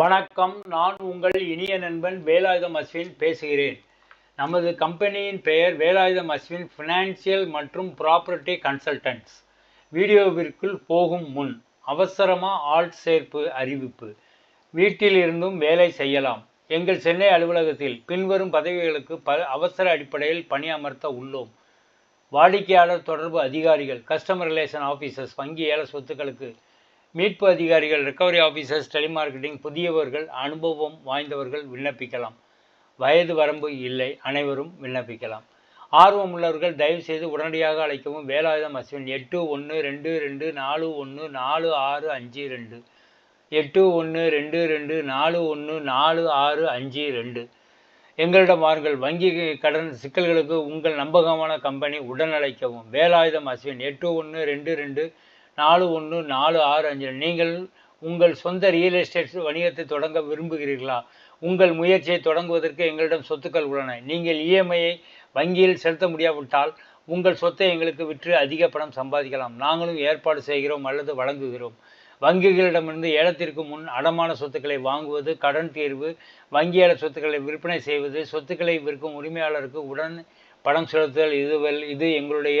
வணக்கம். நான் உங்கள் இனிய நண்பன் வேலாயுதம் அஸ்வின் பேசுகிறேன். நமது கம்பெனியின் பெயர் வேலாயுதம் அஸ்வின் ஃபினான்சியல் மற்றும் ப்ராப்பர்ட்டி கன்சல்டன்ட்ஸ் வீடியோவிற்குள் போகும் முன் அவசரமாக ஆள் சேர்ப்பு அறிவிப்பு. வீட்டில் இருந்தும் வேலை செய்யலாம். எங்கள் சென்னை அலுவலகத்தில் பின்வரும் பதவிகளுக்கு ப அவசர அடிப்படையில் பணியமர்த்த உள்ளோம். வாடிக்கையாளர் தொடர்பு அதிகாரிகள் கஸ்டமர் ரிலேஷன் ஆஃபீஸர்ஸ் வங்கி ஏல சொத்துக்களுக்கு மீட்பு அதிகாரிகள் ரெக்கவரி ஆஃபீஸர்ஸ் டெலிமார்க்கெட்டிங் புதியவர்கள் அனுபவம் வாய்ந்தவர்கள் விண்ணப்பிக்கலாம். வயது வரம்பு இல்லை அனைவரும் விண்ணப்பிக்கலாம். ஆர்வம் உள்ளவர்கள் தயவுசெய்து உடனடியாக அழைக்கவும். வேலாயுதம் அஸ்வின் எட்டு ஒன்று ரெண்டு ரெண்டு நாலு ஒன்று நாலு ஆறு அஞ்சு ரெண்டு. எட்டு ஒன்று ரெண்டு ரெண்டு நாலு ஒன்று நாலு ஆறு அஞ்சு ரெண்டு. எங்களிடம் வாருங்கள். வங்கி கடன் சிக்கல்களுக்கு உங்கள் நம்பகமான கம்பெனி உடன் அழைக்கவும் வேலாயுதம் அஸ்வின் எட்டு ஒன்று ரெண்டு ரெண்டு நாலு ஒன்று நாலு ஆறு அஞ்சு நீங்கள் உங்கள் சொந்த ரியல் எஸ்டேட் வணிகத்தை தொடங்க விரும்புகிறீர்களா? உங்கள் முயற்சியை தொடங்குவதற்கு எங்களிடம் சொத்துக்கள் உள்ளன. நீங்கள் இஎம்ஐயை வங்கியில் செலுத்த முடியாவிட்டால் உங்கள் சொத்தை எங்களுக்கு விற்று அதிக பணம் சம்பாதிக்கலாம். நாங்களும் ஏற்பாடு செய்கிறோம் அல்லது வழங்குகிறோம். வங்கிகளிடமிருந்து ஏலத்திற்கு முன் அடமான சொத்துக்களை வாங்குவது கடன் தீர்வு வங்கியாள சொத்துக்களை விற்பனை செய்வது சொத்துக்களை விற்கும் உரிமையாளருக்கு உடன் பணம் செலுத்துதல் இதுவல் இது எங்களுடைய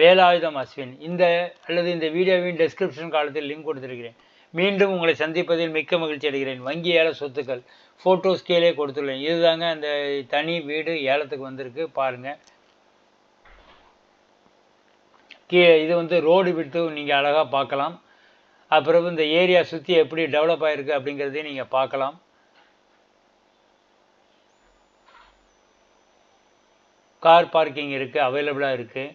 வேலாயுதம் அஸ்வின். இந்த அல்லது இந்த வீடியோவின் டெஸ்கிரிப்ஷன் காலத்தில் லிங்க் கொடுத்திருக்கிறேன். மீண்டும் உங்களை சந்திப்பதில் மிக்க மகிழ்ச்சி அடைகிறேன். வங்கி ஏல சொத்துக்கள். ஃபோட்டோஸ் கீழே கொடுத்துள்ளேன். இதுதாங்க அந்த தனி வீடு ஏலத்துக்கு வந்திருக்கு. பாருங்கள் கீ இது வந்து ரோடு விட்டு நீங்கள் அழகாக பார்க்கலாம். அப்புறம் இந்த ஏரியா சுற்றி எப்படி டெவலப் ஆகிருக்கு அப்படிங்கிறதையும் நீங்கள் பார்க்கலாம். கார் பார்க்கிங் இருக்குது அவைலபிளாக இருக்குது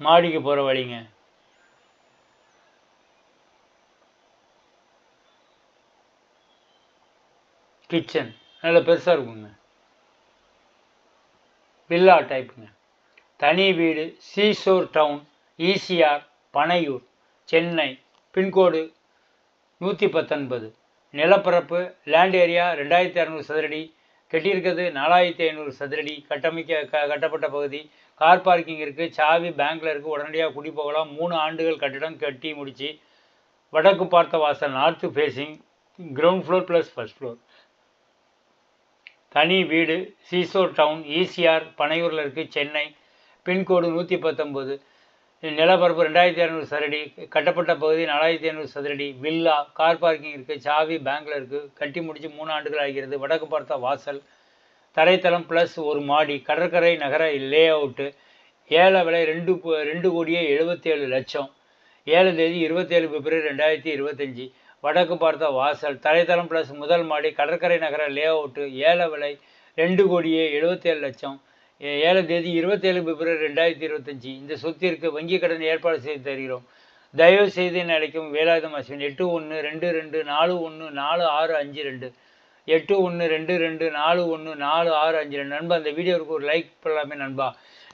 மாடிக்கு போகிற வழிங்க. கிச்சன் நல்ல பெருசாக இருக்குங்க. வில்லா டைப்புங்க தனி வீடு seashore town ECR Panaiyur Chennai pincode நூற்றி பத்தொன்பது. நிலப்பரப்பு லேண்ட் ஏரியா ரெண்டாயிரத்தி இரநூறு சதுரடி. கட்டியிருக்கிறது. நாலாயிரத்தி ஐநூறு சதுரடி கட்டமைக்க க கட்டப்பட்ட பகுதி. கார் பார்க்கிங் இருக்குது சாவி பேங்க்கில் இருக்குது உடனடியாக குடி போகலாம். மூணு ஆண்டுகள் கட்டிடம் கட்டி முடித்து வடக்கு பார்த்த வாசல் north facing ground floor plus first floor தனி வீடு சீசோர் டவுன் ஈசிஆர் பனையூரில் இருக்குது சென்னை. பின்கோடு நூற்றி பத்தொம்போது நிலப்பரப்பு ரெண்டாயிரத்தி இரநூறு சதுரடி கட்டப்பட்ட பகுதி நாலாயிரத்தி ஐநூறு சதுரடி வில்லா கார் பார்க்கிங் இருக்குது சாவி பேங்கில் இருக்குது கட்டி முடித்து மூணு ஆண்டுகள் ஆகிறது வடக்கு பார்த்த வாசல் தரைத்தளம் ப்ளஸ் ஒரு மாடி கடற்கரை நகர லே அவுட்டு ஏழை விலை ரெண்டு ரெண்டு கோடியே எழுபத்தேழு லட்சம் ஏழு தேதி இருபத்தேழு பிப்ரவரி ரெண்டாயிரத்தி இருபத்தஞ்சி வடக்கு பார்த்த வாசல் தரைத்தளம் ப்ளஸ் முதல் மாடி கடற்கரை நகர லே அவுட்டு ஏழை விலை ரெண்டு கோடியே எழுபத்தேழு லட்சம் ஏழு தேதி இருபத்தேழு பிப்ரவரி ரெண்டாயிரத்தி இருபத்தஞ்சி. இந்த சொத்திற்கு வங்கி கடன் ஏற்பாடு செய்து தருகிறோம். தயவு செய்து அழைக்கும் வேலாயுதம் அஸ்வின் எட்டு ஒன்று ரெண்டு ரெண்டு நாலு ஒன்று நாலு ஆறு அஞ்சு ரெண்டு. எட்டு ஒன்று ரெண்டு ரெண்டு நாலு ஒன்று நாலு ஆறு அஞ்சு ரெண்டு. நண்பா அந்த வீடியோவுக்கு ஒரு லைக் பண்ணலாமே நண்பா.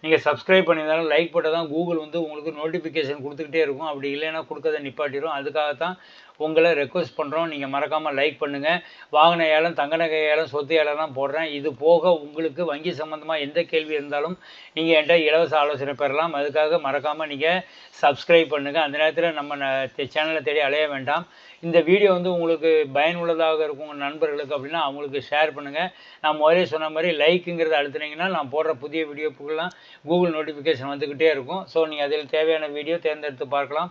நீங்கள் சப்ஸ்கிரைப் பண்ணியிருந்தாலும் லைக் போட்டால் தான் கூகுள் வந்து உங்களுக்கு நோட்டிஃபிகேஷன் கொடுத்துக்கிட்டே இருக்கும். அப்படி இல்லைன்னா கொடுக்கறத நிப்பாட்டிடும் அதுக்காக தான் உங்களை ரெக்வஸ்ட் பண்ணுறோம் நீங்கள் மறக்காமல் லைக் பண்ணுங்கள் வாகன ஏலம் தங்க நகை ஏலம் சொத்து ஏலம்லாம் போடுறேன். இது போக உங்களுக்கு வங்கி சம்மந்தமாக எந்த கேள்வி இருந்தாலும் நீங்கள் என்கிட்ட இலவச ஆலோசனை பெறலாம். அதுக்காக மறக்காமல் நீங்கள் சப்ஸ்கிரைப் பண்ணுங்கள் அந்த நேரத்தில் நம்ம சேனலை தேடி அலைய வேண்டாம். இந்த வீடியோ வந்து உங்களுக்கு பயனுள்ளதாக இருக்கும் உங்கள் நண்பர்களுக்கு அப்படின்னா அவங்களுக்கு ஷேர் பண்ணுங்கள் நான் முதலே சொன்ன மாதிரி லைக்குங்கிறத அழுத்துனீங்கன்னா நான் போடுற புதிய வீடியோப்புக்கெல்லாம் கூகுள் நோட்டிஃபிகேஷன் வந்துக்கிட்டே இருக்கும். ஸோ நீங்கள் அதில் தேவையான வீடியோ தேர்ந்தெடுத்து பார்க்கலாம்.